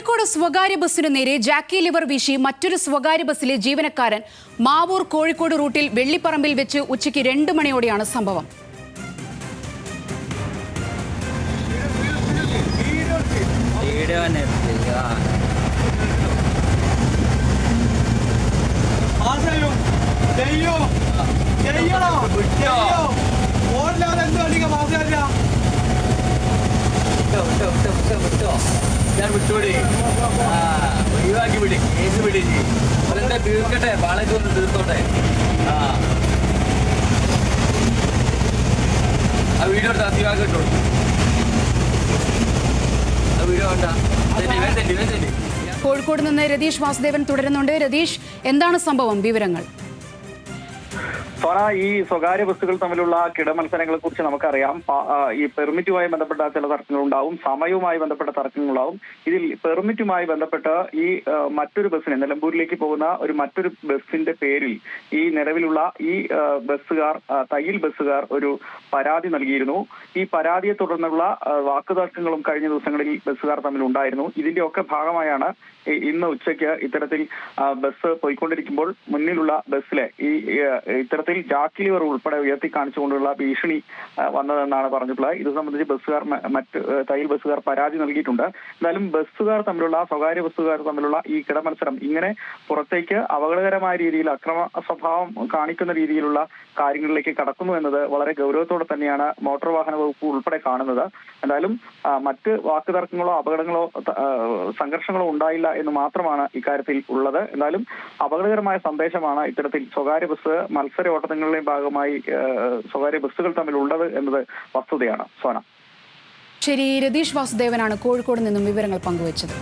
കോഴിക്കോട് സ്വകാര്യ ബസ്സിനു നേരെ ജാക്കി ലിവർ വീശി മറ്റൊരു സ്വകാര്യ ബസ്സിലെ ജീവനക്കാരൻ മാവൂർ കോഴിക്കോട് റൂട്ടിൽ വെള്ളിപ്പറമ്പിൽ വെച്ച് ഉച്ചയ്ക്ക് രണ്ട് മണിയോടെയാണ് സംഭവം വിട്ടോ. ഞാൻ വിട്ടുവിടി ആ ഒഴിവാക്കി വിടി കേസ് വിടി അവരെന്താ തീർക്കട്ടെ? വാളയ്ക്ക് ഒന്ന് തീർത്തോട്ടെ. ആ. ആ വീഡിയോ എടുത്ത് ഇട്ടു ആ വീഡിയോ വേണ്ട കോഴിക്കോട് നിന്ന് രതീഷ് വാസുദേവൻ തുടരുന്നുണ്ട്. രതീഷ് എന്താണ് സംഭവം? വിവരങ്ങൾ. സോന ഈ സ്വകാര്യ ബസ്സുകൾ തമ്മിലുള്ള കിടമത്സരങ്ങളെ കുറിച്ച് നമുക്കറിയാം ഈ പെർമിറ്റുമായി ബന്ധപ്പെട്ട ചില തർക്കങ്ങളുണ്ടാവും. സമയവുമായി ബന്ധപ്പെട്ട തർക്കങ്ങളുണ്ടാവും. ഇതിൽ പെർമിറ്റുമായി ബന്ധപ്പെട്ട് ഈ മറ്റൊരു ബസ്സിന് നിലമ്പൂരിലേക്ക് പോകുന്ന ഒരു മറ്റൊരു ബസ്സിന്റെ പേരിൽ ഈ നിലവിലുള്ള ഈ ബസ്സുകാർ തയ്യിൽ ബസ്സുകാർ ഒരു പരാതി നൽകിയിരുന്നു. ഈ പരാതിയെ തുടർന്നുള്ള വാക്കുതർക്കങ്ങളും കഴിഞ്ഞ ദിവസങ്ങളിൽ ബസ്സുകാർ തമ്മിൽ ഉണ്ടായിരുന്നു ഇതിന്റെ ഒക്കെ ഭാഗമായാണ് ഇന്ന് ഉച്ചയ്ക്ക് ഇത്തരത്തിൽ ബസ് പോയിക്കൊണ്ടിരിക്കുമ്പോൾ മുന്നിലുള്ള ബസ്സിലെ ഈ ഈ, ഇത്തരത്തിൽ ജാക്കി ലിവർ ഉൾപ്പെടെ ഉയർത്തി കാണിച്ചുകൊണ്ടുള്ള ഭീഷണി വന്നതെന്നാണ് പറഞ്ഞിട്ടുള്ളത് ഇത് സംബന്ധിച്ച് ബസ്സുകാർ മറ്റ് തയ്യൽ ബസ്സുകാർ പരാതി നൽകിയിട്ടുണ്ട്. എന്തായാലും ബസ്സുകാർ തമ്മിലുള്ള സ്വകാര്യ ബസ്സുകാർ തമ്മിലുള്ള ഈ കിടമത്സരം ഇങ്ങനെ പുറത്തേക്ക് അപകടകരമായ രീതിയിൽ അക്രമ സ്വഭാവം കാണിക്കുന്ന രീതിയിലുള്ള കാര്യങ്ങളിലേക്ക് കടക്കുന്നു എന്നത് വളരെ ഗൗരവത്തോടെ തന്നെയാണ് മോട്ടോർ വാഹന വകുപ്പ് ഉൾപ്പെടെ കാണുന്നത്. എന്തായാലും മറ്റ് വാക്കുതർക്കങ്ങളോ അപകടങ്ങളോ സംഘർഷങ്ങളോ ഉണ്ടായില്ല എന്ന് മാത്രമാണ് ഇക്കാര്യത്തിൽ ഉള്ളത്. എന്നാലും അപകടകരമായ സന്ദേശമാണ് ഇത്തരത്തിൽ സ്വകാര്യ ബസ് മത്സര ഓട്ടങ്ങളുടെയും ഭാഗമായി സ്വകാര്യ ബസ്സുകൾ തമ്മിൽ ഉള്ളത് എന്നത് വസ്തുതയാണ്. സോന. ശരി രതീഷ് വാസുദേവനാണ് കോഴിക്കോട് നിന്നും വിവരങ്ങൾ പങ്കുവച്ചത്.